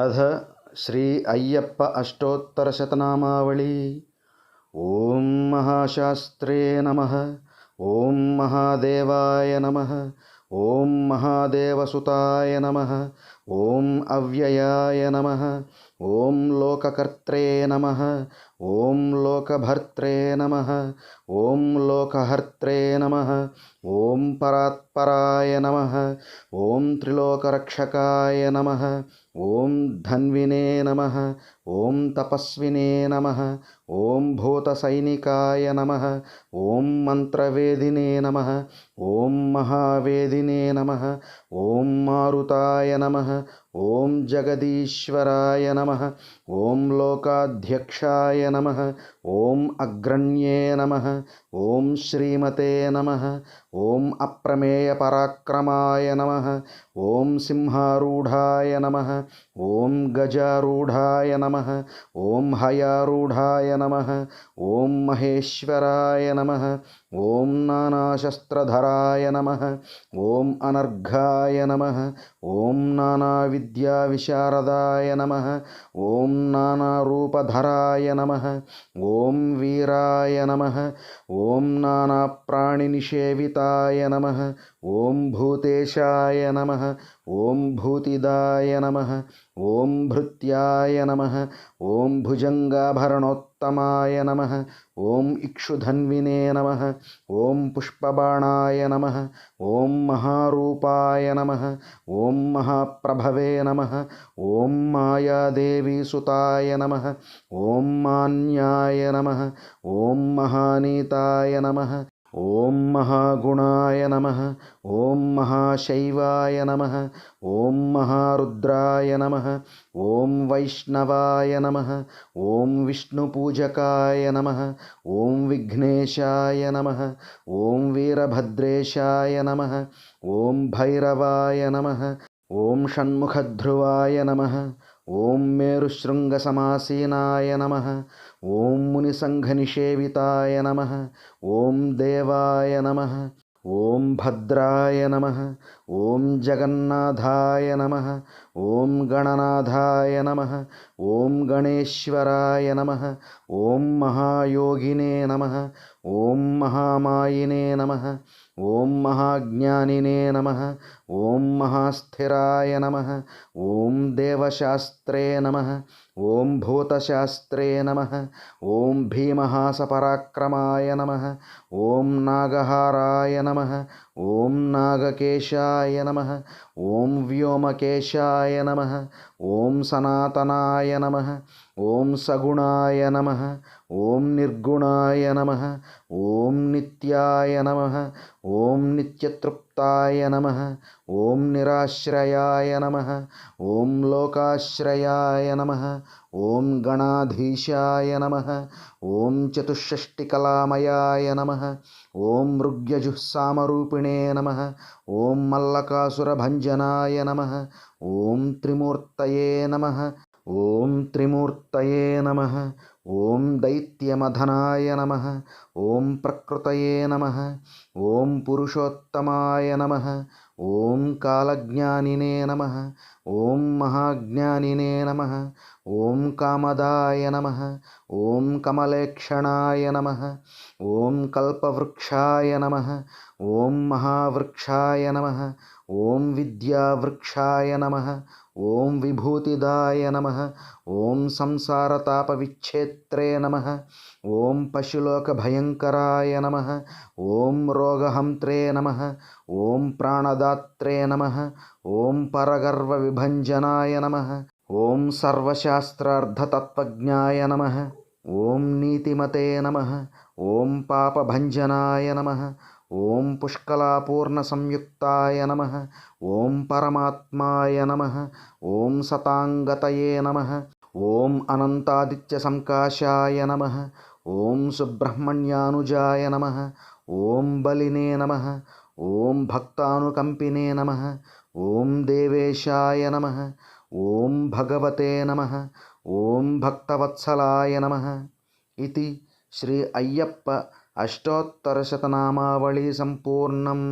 अध श्री अय्यप्प अष्टोत्तरशतनामावळी ॐ महाशास्त्रे नमः। ॐ महादेवाय नमः। ॐ महादेवसुताय नमः ॐ अव्ययाय नमः ॐ लोककर्त्रे नमः ॐ लोकभर्त्रे नमः ॐ लोकहर्त्रे नमः ॐ परात्पराय नमः ॐ त्रिलोकरक्षकाय नमः ॐ धन्विने नमः ॐ तपस्विने नमः ॐ भूतसैनिकाय नमः ॐ मन्त्रवेदिने नमः ॐ महावेदिने नमः ॐ मारुताय नमः Merci. ॐ जगदीश्वराय नमः ॐ लोकाध्यक्षाय नमः ॐ अग्रण्ये नमः ॐ श्रीमते नमः ॐ अप्रमेयपराक्रमाय नमः ॐ सिंहारूढाय नमः ॐ गजारूढाय नमः ॐ हयारूढाय नमः ॐ महेश्वराय नमः ॐ नानाशस्त्रधराय नमः ॐ अनर्घाय नमः ॐ नानाविद्याविशारदाय नमः। ॐ नानारूपधराय नमः। ॐ वीराय नमः। ॐ नानाप्राणिनिषेविताय नमः। ॐ भूतेशाय नमः। ॐ भूतिदाय नमः ॐ भृत्याय नमः ॐ भुजङ्गाभरणोत्तमाय नमः ॐ इक्षुधन्विने नमः ॐ पुष्पबाणाय नमः ॐ महारूपाय नमः ॐ महाप्रभवे नमः ॐ मायादेवीसुताय नमः ॐ मान्याय नमः ॐ महानीताय नमः ॐ महागुणाय नमः ॐ महाशैवाय नमः ॐ महारुद्राय नमः ॐ वैष्णवाय नमः ॐ विष्णुपूजकाय नमः ॐ विघ्नेशाय नमः ॐ वीरभद्रेशाय नमः ॐ भैरवाय नमः ॐ षण्मुखध्रुवाय नमः ఓం మేరుశృంగ సమాసీనాయ నమ. ఓం మునిసంఘ నిషేవితాయ నమ. ఓం దేవాయ నమ. ఓం భద్రాయ నమ. ॐ जगन्नाथाय नमः ॐ गणनाथाय नमः ॐ गणेश्वराय नमः ॐ महायोगिने नमः ॐ महामायिने नमः ॐ महाज्ञानिने नमः ॐ महास्थिराय नमः ॐ देवशास्त्रे नमः ॐ भूतशास्त्रे नमः ॐ भीमहासपराक्रमाय नमः ॐ नागहाराय नमः ॐ नागकेशाय नमः ॐ व्योमकेशाय नमः ॐ सनातनाय नमः ఓం సగుణాయ నమ ఓం నిర్గుణాయ నమ ఓం నిత్యాయ నమ ఓం నిత్యతృప్తాయ నమ ఓం నిరాశ్రయాయ నమ ఓం లోకాశ్రయాయ నమ ఓం గణాధీశాయ నమ ఓం చతుషష్టికలామయాయ నమ ఓం మృగ్యజుస్సామరూపిణే నమ ఓం మల్లకాసురభంజనాయ నమ ఓం త్రిమూర్తయే నమ ॐ त्रिमूर्तये नमः ॐ दैत्यमधनाय नमः ॐ प्रकृतये नमः ॐ पुरुषोत्तमाय नमः ॐ कालज्ञानिने नमः ॐ महाज्ञानिने नमः ॐ कामदाय नमः ॐ कमलेक्षणाय नमः ॐ कल्पवृक्षाय नमः ॐ महावृक्षाय नमः ఓం విద్యావృక్షాయ నమ ఓం విభూతిదాయ నమ ఓం సంసారతాపవిచ్ఛేత్రే నమ ఓం పశులోకభయంకరాయ నమ ఓం రోగహంత్రే నమ ఓం ప్రాణదాత్రే నమ ఓం పరగర్వ విభంజనాయ నమ ఓం సర్వశాస్త్రార్థతత్వజ్ఞాయ నమ ఓం నీతిమతే నమ ఓం పాపభంజనాయ నమ ఓం పుష్కలాపూర్ణ సంయుక్తాయ నమ ఓం పరమాత్మాయ నమ ఓం సతాంగతయే నమ ఓం అనంతాదిత్య సంకాశాయ నమ ఓం సుబ్రహ్మణ్యానుజాయ నమ ఓం బలినే నమ ఓం భక్తానుకంపినే నమ ఓం దేవేశాయ నమ ఓం భగవతే నమ ఓం భక్తవత్సలాయ నమ. ఇది శ్రీ అయ్యప్ప अष्टोत्तरशतनामावळी सम्पूर्णम्